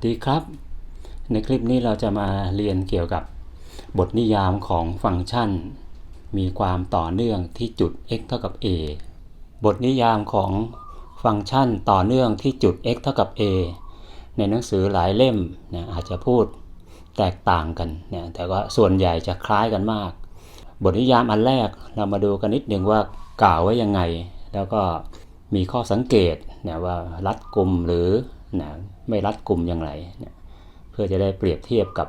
วัสดีครับ ในคลิปนี้เราจะมาเรียนเกี่ยวกับบทนิยามของฟังก์ชัน มีความต่อเนื่องที่จุด x เท่ากับ a บทนิยามของฟังก์ชันต่อเนื่องที่จุด x เท่ากับ a ในหนังสือหลายเล่มนะอาจจะพูดแตกต่างกันนะแต่ว่าส่วนใหญ่จะคล้ายกันมาก บทนิยามอันแรกเรามาดูกันนิดหนึ่งว่ากล่าวไว้ยังไง แล้วก็มีข้อสังเกตนะว่ารัดกลุ่มหรือนะ ไม่รัดกลุ่มอย่างไรนะเพื่อจะได้เปรียบเทียบกับ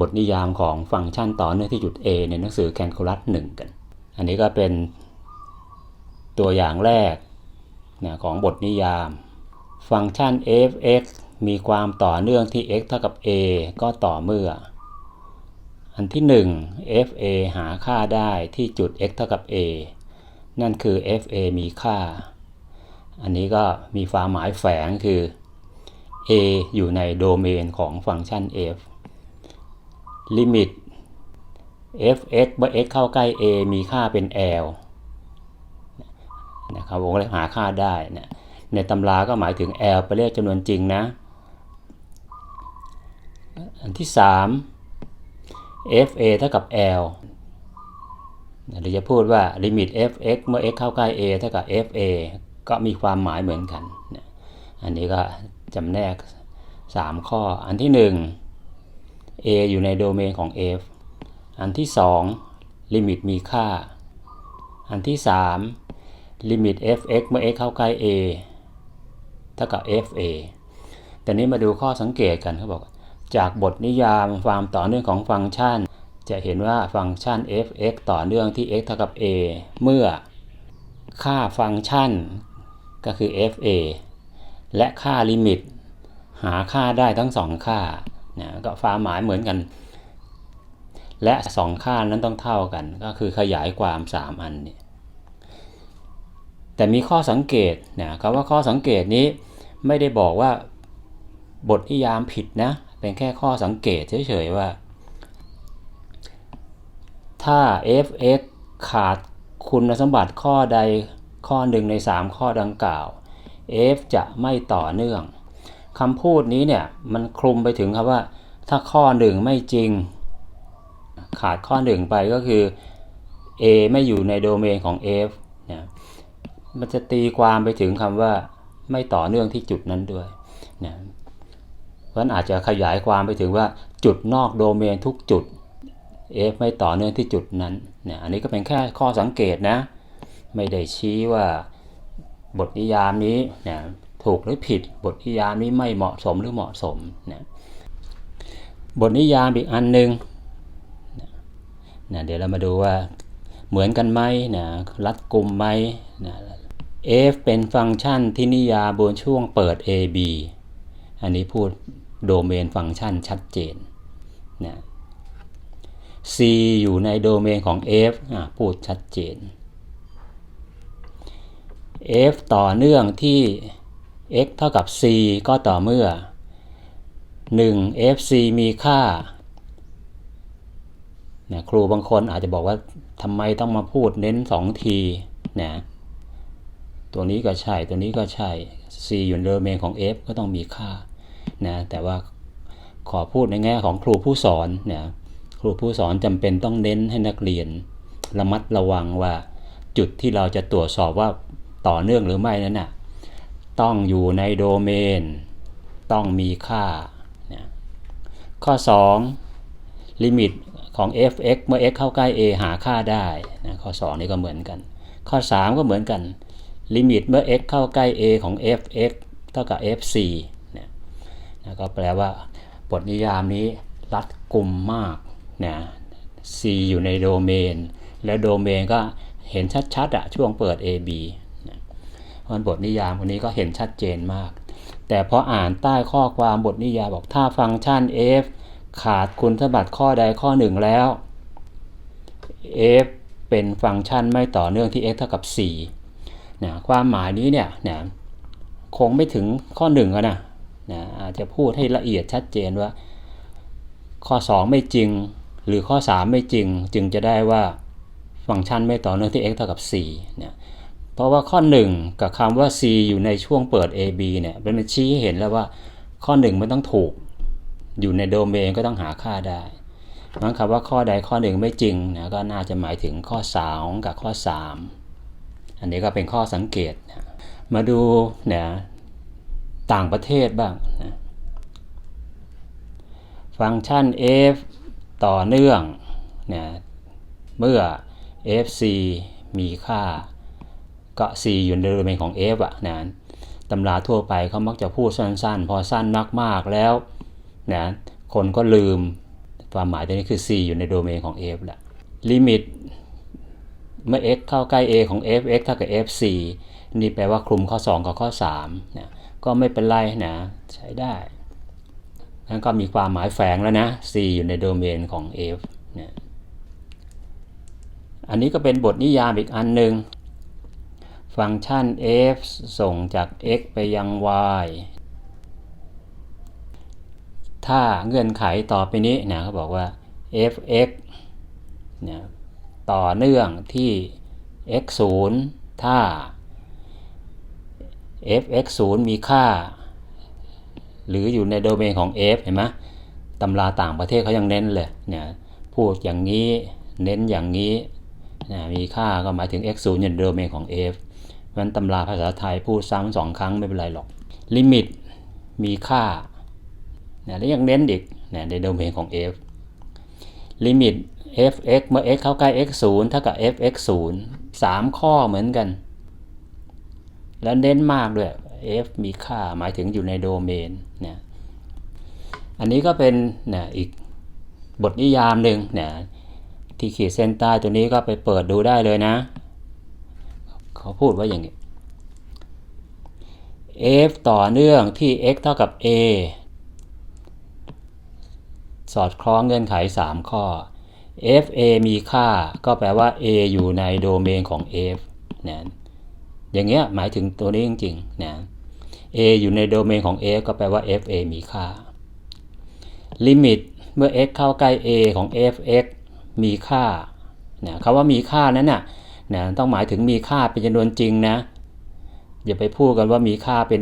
บทนิยามของฟังก์ชันต่อเนื่องที่จุด A ในหนังสือแคลคูลัส1กัน อันนี้ก็เป็นตัวอย่างแรกนะของบทนิยาม ฟังก์ชัน f(x) มีความต่อเนื่องที่ x เท่ากับ a ก็ต่อเมื่อ อันที่ 1 fa หาค่าได้ที่จุด x เท่ากับ a นั่นคือ fa มีค่า อันนี้ก็มีความหมายแฝงคือ a อยู่ในโดเมนของฟังก์ชัน f ลิมิต f(x) เมื่อ x เข้าใกล้ a มีค่าเป็น l นะครับวงเล็บหาค่าได้นะในตำราก็หมายถึง l ไปนเลขจำนวนจริงนะ อันที่ 3 fa เท่ากับ l เราจะพูดว่าลิมิต f(x) เมื่อ x เข้าใกล้ a เท่ากับ fa ก็มีความหมายเหมือนกัน อันนี้ก็ จำแนก 3 ข้อ อันที่ 1 a อยู่ในโดเมนของ f อันที่ 2 ลิมิตมีค่า อันที่ 3 ลิมิต f(x) เมื่อ x เข้าใกล้ a เท่ากับ fa แต่นี้มาดูข้อสังเกตกันเขาบอก จากบทนิยามความต่อเนื่องของฟังก์ชัน จะเห็นว่าฟังก์ชัน f(x) ต่อเนื่องที่ x เท่ากับ a เมื่อค่าฟังก์ชันก็คือ fa และค่าลิมิต หาค่าได้ทั้งสองค่านะก็ความหมายเหมือนกัน และสองค่านั้นต้องเท่ากัน ก็คือขยายความ 3 อันนี่แต่มีข้อสังเกตนะคำว่าข้อสังเกตนี้ไม่ได้บอกว่าบทนิยามผิดนะ เป็นแค่ข้อสังเกตเฉยๆว่า ถ้า f(x) ขาดคุณสมบัติข้อใดข้อหนึ่งใน 3 ข้อดังกล่าว f จะไม่ต่อเนื่องคำพูดนี้เนี่ยมันคลุมไปถึงครับว่า ถ้าข้อหนึ่งไม่จริง ขาดข้อหนึ่งไปก็คือ a ไม่อยู่ในโดเมนของ f นะมันจะตีความไปถึงคำว่าไม่ต่อเนื่องที่จุดนั้นด้วยนะเพราะนั้นอาจจะขยายความไปถึงว่าจุดนอกโดเมนทุกจุด f ไม่ต่อเนื่องที่จุดนั้นนะอันนี้ก็เป็นแค่ข้อสังเกตนะ ไม่ได้ชี้ว่า บทนิยามนี้นะถูกหรือผิด บทนิยามนี้ไม่เหมาะสมหรือเหมาะสมนะบทนิยามอีกอันหนึ่งนะเดี๋ยวเรามาดูว่าเหมือนกันไหมนะรัดกลุ่มไหมนะ f เป็นฟังก์ชันที่นิยามบนช่วงเปิด a b อันนี้พูดโดเมนฟังก์ชันชัดเจนนะ c อยู่ในโดเมนของ f พูดชัดเจน f ต่อเนื่องที่ x เท่ากับ c ก็ต่อเมื่อ 1 fc มีค่านะครูบางคนอาจจะบอกว่าทำไมต้องมาพูดเน้น 2 ทีนะตัวนี้ก็ใช่ ตัวนี้ก็ใช่ c อยู่ในโดเมนของ f ก็ต้องมีค่านะแต่ว่าขอพูดในแง่ของครูผู้สอนนะครูผู้สอนจำเป็นต้องเน้นให้นักเรียน ระมัดระวังว่าจุดที่เราจะตรวจสอบว่า ต่อเนื่องหรือไม่นั้นนะ่ะต้องอยู่ในโดเมน ต้องมีค่านะข้อ 2 ลิมิตของ f(x) เมื่อ x เข้าใกล้ a หาค่าได้นะข้อ 2 นี่ก็เหมือนกัน ข้อ 3 ก็เหมือนกัน ลิมิตเมื่อ x เข้าใกล้ a ของ f(x) เท่ากับ fc นะนะก็แปลว่าบทนิยามนี้รัดกลุ่มมากนะ c อยู่ในโดเมน และโดเมนก็เห็นชัดๆอะช่วงเปิด ab เพราะบทนิยามคนนี้ก็เห็นชัดเจนมาก แต่พออ่านใต้ข้อความบทนิยามบอกถ้าฟังก์ชัน f ขาดคุณสมบัติข้อใดข้อหนึ่งแล้ว f เป็นฟังก์ชันไม่ต่อเนื่องที่ x เท่ากับ4นะความหมายนี้เนี่ยนะคงไม่ถึงข้อ1นะนะอาจจะพูดให้ละเอียดชัดเจนว่า ข้อ 2 ไม่จริง หรือข้อ 3 ไม่จริง จึงจะได้ว่าฟังก์ชันไม่ต่อเนื่องที่ x เท่ากับ4นะ เพราะว่าข้อ 1 กับคำว่า c อยู่ในช่วงเปิด ab เนี่ยเป็นชี้ให้เห็นแล้วว่าข้อหนึ่งมันต้องถูก อยู่ในโดเมนก็ต้องหาค่าได้งั้นคำว่าข้อใดข้อหนึ่งไม่จริงนะก็น่าจะหมายถึงข้อ 2 กับข้อ 3 อันนี้ก็เป็นข้อสังเกตนะมาดูนะต่างประเทศบ้างนะฟังก์ชัน f ต่อเนื่องนะเมื่อ fc มีค่า ก็ c อยู่ในโดเมนของ f อะนะตำราทั่วไปเขามักจะพูดสั้นๆ พอสั้นมากๆแล้วนะคนก็ลืมความหมายตัวนี้คือ c อยู่ในโดเมนของ f แหละลิมิตเมื่อ x เข้าใกล้ a ของ f x เท่ากับ fc นี่แปลว่าคลุมข้อ 2 กับข้อ3นะก็ไม่เป็นไรนะใช้ได้นั่นก็มีความหมายแฝงแล้วนะ c อยู่ในโดเมนของ f นะอันนี้ก็เป็นบทนิยามอีกอันหนึ่ง ฟังก์ชัน f ส่งจาก x ไปยัง y ถ้าเงื่อนไขต่อไปนี้นะเขาบอกว่า f(x) นะต่อเนื่องที่ x 0ถ้า f(x 0มีค่า หรืออยู่ในโดเมนของ f เห็นไหมตำราต่างประเทศเขายังเน้นเลยเนี่ยพูดอย่างนี้เน้นอย่างนี้นะมีค่าก็หมายถึง x 0อยู่ในโดเมนของ f ฉะนั้นตำราภาษาไทยพูดซ้ำสองครั้งไม่เป็นไรหรอก ลิมิตมีค่านะแล้วยังเน้นอีกนะในโดเมนของ f ลิมิต f(x) เมื่อ x เข้าใกล้ x 0เท่ากับ f(x 0 3 ข้อเหมือนกัน แล้วเน้นมากด้วย f มีค่าหมายถึงอยู่ในโดเมนนะอันนี้ก็เป็นนะอีกบทนิยามหนึ่งนะที่ขีดเส้นใต้ตัวนี้ก็ไปเปิดดูได้เลยนะ เขาพูดว่าอย่างนี้ f ต่อเนื่องที่ x เท่ากับ a สอดคล้องเงื่อนไข 3 ข้อ f a มีค่าก็แปลว่า a อยู่ในโดเมนของ f นะอย่างเงี้ยหมายถึงตัวนี้จริงๆนะ a อยู่ในโดเมนของ f ก็แปลว่า f a มีค่า ลิมิตเมื่อ x เข้าใกล้ a ของ f x มีค่านะคำว่ามีค่านั้นน่ะ นะต้องหมายถึงมีค่าเป็นจำนวนจริงนะอย่าไปพูดกันว่ามีค่าเป็น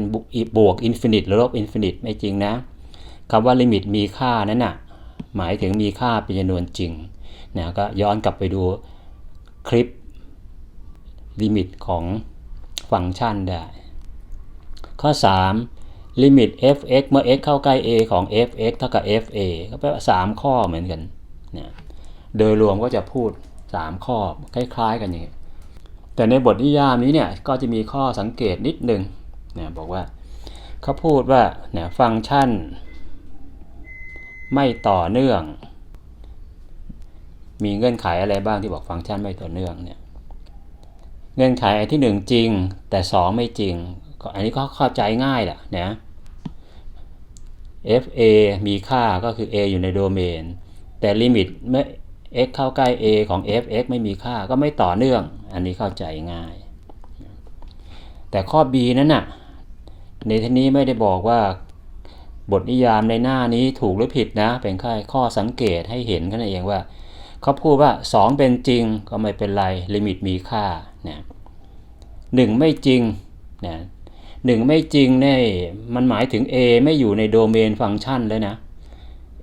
บวกอินฟินิตหรือลบอินฟินิตไม่จริงนะคำว่าลิมิตมีค่านั้นน่ะหมายถึงมีค่าเป็นจำนวนจริงนะก็ย้อนกลับไปดูคลิปลิมิตของฟังก์ชันได้ ข้อ 3 ลิมิต f(x) เมื่อ x เข้าใกล้ a ของ f(x) เท่ากับ fa ก็แปลว่า 3 ข้อเหมือนกันนะโดยรวมก็จะพูด 3 ข้อคล้ายๆ กันอย่างนี้แต่ในบทนิยามนี้เนี่ยก็จะมีข้อสังเกตนิดนึงเนะบอกว่าเขาพูดว่าเนี่ยฟังก์ชัน ไม่ต่อเนื่อง มีเงื่อนไขอะไรบ้างที่บอกฟังก์ชันไม่ต่อเนื่องเนี่ยเงื่อนไขที่ 1 จริงแต่ 2 ไม่จริงอันนี้ก็เข้าใจง่ายแหละนะ fa มีค่าก็คือ a อยู่ในโดเมน แต่ลิมิตเมื่อ x เข้าใกล้ a ของ f(x) ไม่มีค่าก็ไม่ต่อเนื่อง อันนี้เข้าใจง่าย แต่ข้อ b นั้นน่ะ ในที่นี้ไม่ได้บอกว่า บทนิยามในหน้านี้ถูกหรือผิดนะ เป็นแค่ข้อสังเกตให้เห็นกันเองว่า เขาพูดว่า 2 เป็นจริงก็ไม่เป็นไร ลิมิตมีค่านะหนึ่งไม่จริงนะหนึ่งไม่จริงเนี่ยมันหมายถึง a ไม่อยู่ในโดเมนฟังก์ชันเลยนะ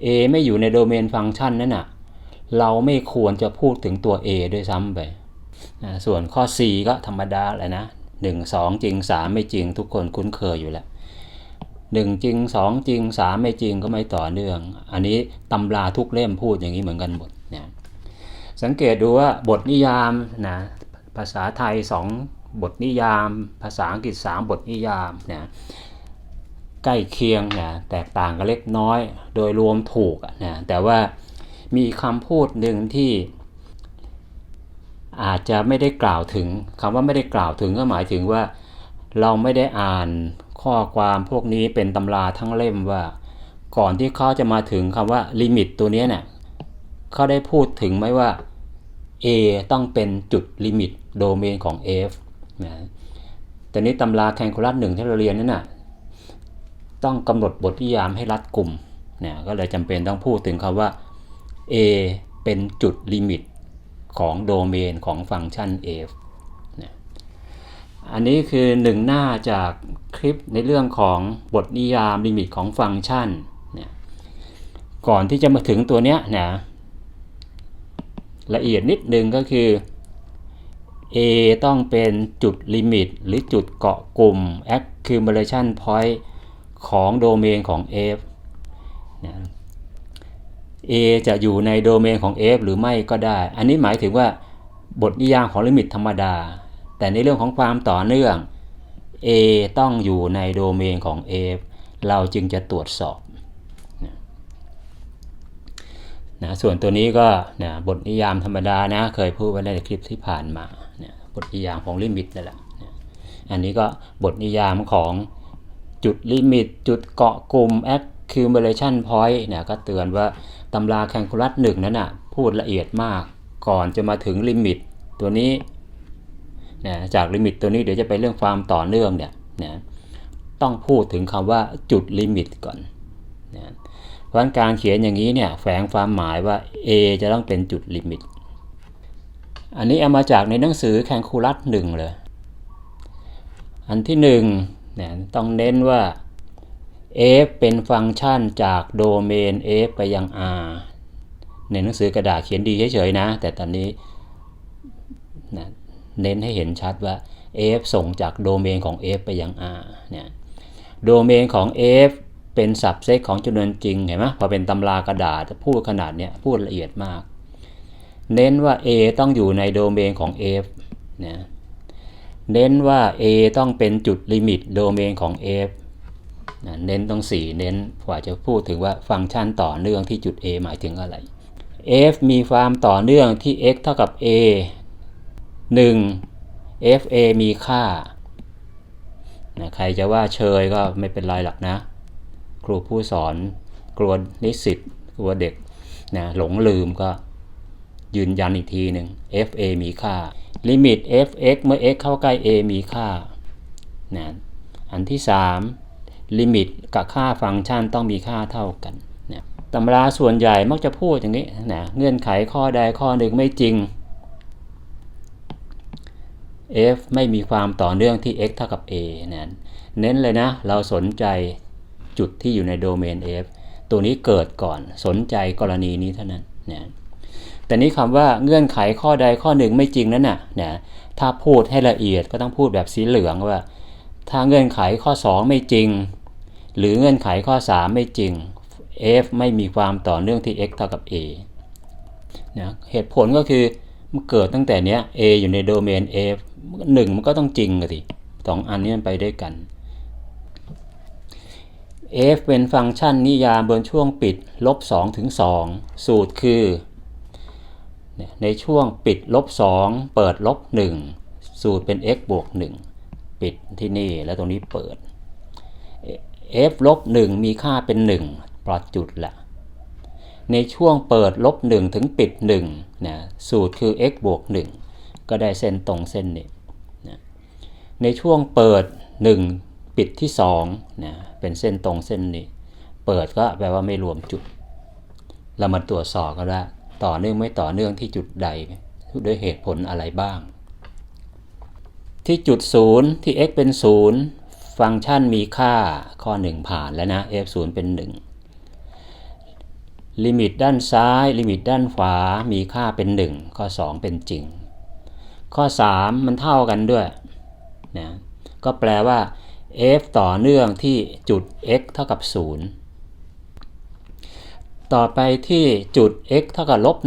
a ไม่อยู่ในโดเมนฟังก์ชันนั่นน่ะ เราไม่ควรจะพูดถึงตัว a ด้วยซ้ำไปนะส่วนข้อ c ก็ธรรมดาแหละนะหนึ่งสองจริงสามไม่จริงทุกคนคุ้นเคยอยู่แล้วหนึ่งจริงสองจริงสามไม่จริงก็ไม่ต่อเนื่อง อันนี้ตำราทุกเล่มพูดอย่างนี้เหมือนกันหมดนะสังเกตดูว่าบทนิยามนะภาษาไทย 2 บทนิยาม ภาษาอังกฤษ 3 บทนิยามนะใกล้เคียงนะแตกต่างกันเล็กน้อย โดยรวมถูกนะแต่ว่า มีคำพูดหนึ่งที่อาจจะไม่ได้กล่าวถึงคำว่าไม่ได้กล่าวถึงก็หมายถึงว่า เราไม่ได้อ่านข้อความพวกนี้เป็นตำราทั้งเล่มว่า ก่อนที่เขาจะมาถึงคำว่าลิมิตตัวนี้เนี่ยเขาได้พูดถึงไหมว่า A ต้องเป็นจุดลิมิตโดเมนของ F นะแต่นี้ตำราแคนคูลัสหนึ่งที่เราเรียนนั่นน่ะต้องกำหนดบทนิยามให้รัดกลุ่มเนะก็เลยจำเป็นต้องพูดถึงคำว่า A เป็นจุดลิมิตของโดเมนของฟังก์ชัน f อันนี้คือหนึ่งหน้าจากคคลิปในเรื่องของบทนิยามลิมิตของฟังก์ชันเนี่ยก่อนที่จะมาถึงตัวเนี้ยนะละเอียดนิดนึงก็คือ A ต้องเป็นจุดลิมิตหรือจุดเกาะกลุ่ม accumulation point ของโดเมนของ F นะ A จะอยู่ในโดเมนของ F หรือไม่ก็ได้ อันนี้หมายถึงว่าบทนิยามของลิมิตธรรมดา แต่ในเรื่องของความต่อเนื่อง A ต้องอยู่ในโดเมนของ F เราจึงจะตรวจสอบนะส่วนตัวนี้ก็นะบทนิยามธรรมดานะเคยพูดไว้ในคลิปที่ผ่านมานะบทนิยามของลิมิตนั่นแหละนะอันนี้ก็บทนิยามของจุดลิมิต จุดเกาะกลุ่ม accumulation point เนี่ยก็เตือนว่าตำราแคลคูลัสหนึ่งนั้นนะพูดละเอียดมากก่อนจะมาถึงลิมิตตัวนี้นะจากลิมิตตัวนี้เดี๋ยวจะไปเรื่องความต่อเนื่องเนี่ยนะต้องพูดถึงคำว่าจุดลิมิตก่อนนะเพราะการเขียนอย่างนี้เนี่ยแฝงความหมายว่า A จะต้องเป็นจุดลิมิต อันนี้เอามาจากในหนังสือแคลคูลัสหนึ่งเลย อันที่หนึ่งเนี่ยต้องเน้นว่า f เป็นฟังก์ชันจากโดเมน f ไปยัง r ในหนังสือกระดาษเขียนดีเฉยๆนะ แต่ตอนนี้นะเน้นให้เห็นชัดว่า f ส่งจากโดเมนของ f ไปยัง r เนี่ยโดเมนของ f เป็นสับเซตของจำนวนจริงเห็นไหมพอเป็นตำรากระดาษพูดขนาดเนี้ยพูดละเอียดมาก เน้นว่า a ต้องอยู่ในโดเมนของ f นะเน้นว่า a ต้องเป็นจุดลิมิตโดเมนของ f เน้นต้อง4เน้นกว่าจะพูดถึงว่าฟังก์ชันต่อเนื่องที่จุด A หมายถึงอะไร f มีความต่อเนื่องที่ x เท่ากับ a 1 f a มีค่านะใครจะว่าเชยก็ไม่เป็นไรหรอกนะ ครูผู้สอนกลัวนิสิตกลัวเด็กนะหลงลืมก็ยืนยันอีกทีหนึ่ง f a มีค่า ลิมิต f x เมื่อ x เข้าใกล้ a มีค่านะอันที่ 3 ลิมิตกับค่าฟังก์ชันต้องมีค่าเท่ากันนะตำราส่วนใหญ่มักจะพูดอย่างนี้นะเงื่อนไขข้อใดข้อหนึ่งไม่จริง f ไม่มีความต่อเนื่องที่ x เท่ากับ a นะเน้นเลยนะ เราสนใจจุดที่อยู่ในโดเมน f ตัวนี้เกิดก่อนสนใจกรณีนี้เท่านั้นนะแต่นี้คำว่าเงื่อนไขข้อใดข้อหนึ่งไม่จริงนั้นนะนะถ้าพูดให้ละเอียดก็ต้องพูดแบบสีเหลืองว่า ถ้าเงื่อนไขข้อ 2 ไม่จริง หรือเงื่อนไขข้อ 3 ไม่จริง f ไม่มีความต่อเนื่องที่ x เท่ากับ a นะเหตุผลก็คือมันเกิดตั้งแต่เนี้ย a อยู่ในโดเมน f 1 มันก็ต้องจริงกันสิสองอันนี้มันไปด้วยกัน f เป็นฟังก์ชันนิยามบนช่วงปิดลบ2ถึง 2 สูตรคือ ในช่วงปิดลบ 2 เปิดลบ 1 สูตรเป็น x บวก 1 ปิดที่นี่แล้วตรงนี้เปิด f ลบ1มีค่าเป็น 1 ปลอดจุดละในช่วงเปิดลบ1ถึงปิด1นะสูตรคือ x บวก 1 ก็ได้เส้นตรงเส้นนี้นะในช่วงเปิด 1 ปิดที่2นะเป็นเส้นตรงเส้นนี้ เปิดก็แปลว่าไม่รวมจุด เรามาตรวจสอบก็ได้ต่อเนื่องไม่ต่อเนื่องที่จุดใดด้วยเหตุผลอะไรบ้าง ที่จุด 0 ที่ x เป็น 0 ฟังก์ชันมีค่าข้อ 1 ผ่านแล้วนะ f 0เป็น 1 ลิมิตด้านซ้าย ลิมิตด้านขวา มีค่าเป็น 1 ข้อ 2 เป็นจริง ข้อ 3 มันเท่ากันด้วยนะก็แปลว่า f ต่อเนื่องที่จุด x เท่ากับ 0 ต่อไปที่จุด x เท่ากับลบ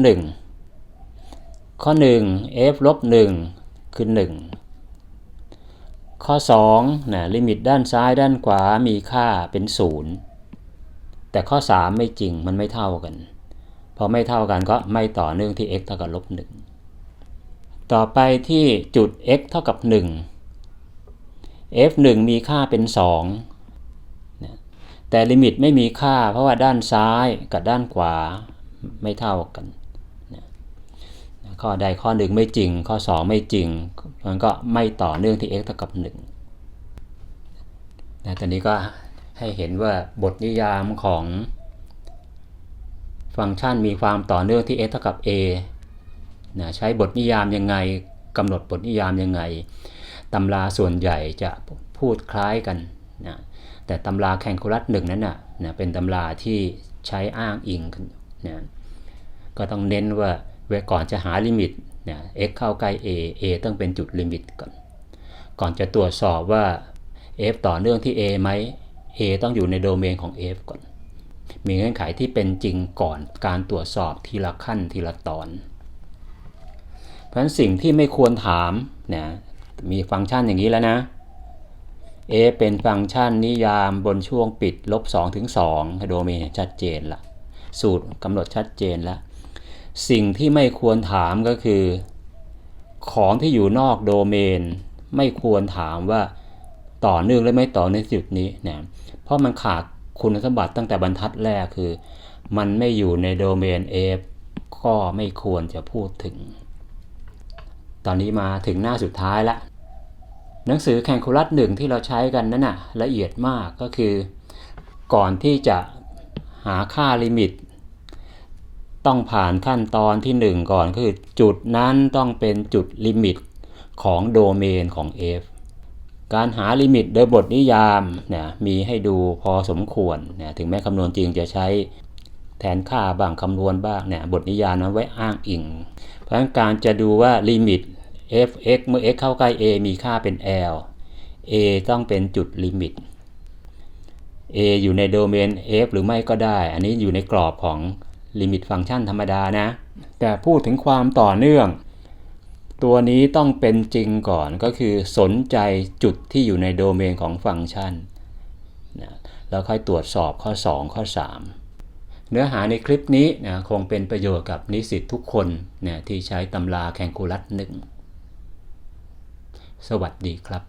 1ข้อ 1 f ลบ1คือ 1 ข้อ2นะลิมิตด้านซ้ายด้านขวามีค่าเป็น 0 แต่ข้อ 3 ไม่จริงมันไม่เท่ากัน พอไม่เท่ากันก็ไม่ต่อเนื่องที่ x เท่ากับลบ1ต่อไปที่จุด x เท่ากับ 1 f 1มีค่าเป็น 2 แต่ลิมิตไม่มีค่าเพราะว่าด้านซ้ายกับด้านขวาไม่เท่ากัน ข้อใดข้อหนึ่งไม่จริง ข้อ 2 ไม่จริง มันก็ไม่ต่อเนื่องที่ x เท่ากับ1นะตอนนี้ก็ให้เห็นว่าบทนิยามของฟังก์ชันมีความต่อเนื่องที่ x เท่ากับ a นะใช้บทนิยามยังไงกำหนดบทนิยามยังไงตำราส่วนใหญ่จะพูดคล้ายกันนะแต่ตำราแคลคูลัสหนึ่งนั้นนะนะเป็นตำราที่ใช้อ้างอิงนะก็ต้องเน้นว่า วก่อนจะหาลิมิตเนะ x เข้าใกล้ a a ต้องเป็นจุดลิมิตก่อน ก่อนจะตรวจสอบว่า f ต่อเนื่องที่ a ไหม a ต้องอยู่ในโดเมนของ f ก่อน มีเงื่อนไขที่เป็นจริงก่อนการตรวจสอบทีละขั้นทีละตอน เพราะฉะนั้นสิ่งที่ไม่ควรถามเนะมีฟังก์ชันอย่างนี้แล้วนะ a เป็นฟังก์ชันนิยามบนช่วงปิดลบ2ถึง2โดเมนชัดเจนละสูตรกำหนดชัดเจนแล้ว สิ่งที่ไม่ควรถามก็คือ ของที่อยู่นอกโดเมน ไม่ควรถามว่าต่อเนื่องและไม่ต่อในจุดนี้นะเพราะมันขาดคุณสมบัติตั้งแต่บรรทัดแรกคือ มันไม่อยู่ในโดเมน F ก็ไม่ควรจะพูดถึง ตอนนี้มาถึงหน้าสุดท้ายละ หนังสือแคนคูลัสหนึ่งที่เราใช้กันนั่นน่ะละเอียดมากก็คือ ก่อนที่จะหาค่าลิมิต ต้องผ่านขั้นตอนที่ 1 ก่อนคือจุดนั้นต้องเป็นจุดลิมิตของโดเมนของ F การหาลิมิตโดยบทนิยามเนี่ยมีให้ดูพอสมควรเนี่ยถึงแม้คำนวณจริงจะใช้แทนค่าบ้างคำนวณบ้างเนี่ยบทนิยามนั้นไว้อ้างอิง เพราะฉะนั้นการจะดูว่าลิมิต f(x) เมื่อ x เข้าใกล้ a มีค่าเป็น l a ต้องเป็นจุดลิมิต a อยู่ในโดเมน f หรือไม่ก็ได้ อันนี้อยู่ในกรอบของ ลิมิตฟังก์ชันธรรมดานะ แต่พูดถึงความต่อเนื่อง ตัวนี้ต้องเป็นจริงก่อนก็คือสนใจจุดที่อยู่ในโดเมนของฟังก์ชันนะแล้วค่อยตรวจสอบข้อ 2 ข้อ 3 เนื้อหาในคลิปนี้นะคงเป็นประโยชน์กับนิสิตทุกคนนะที่ใช้ตำราแคลคูลัสหนึ่งสวัสดีครับ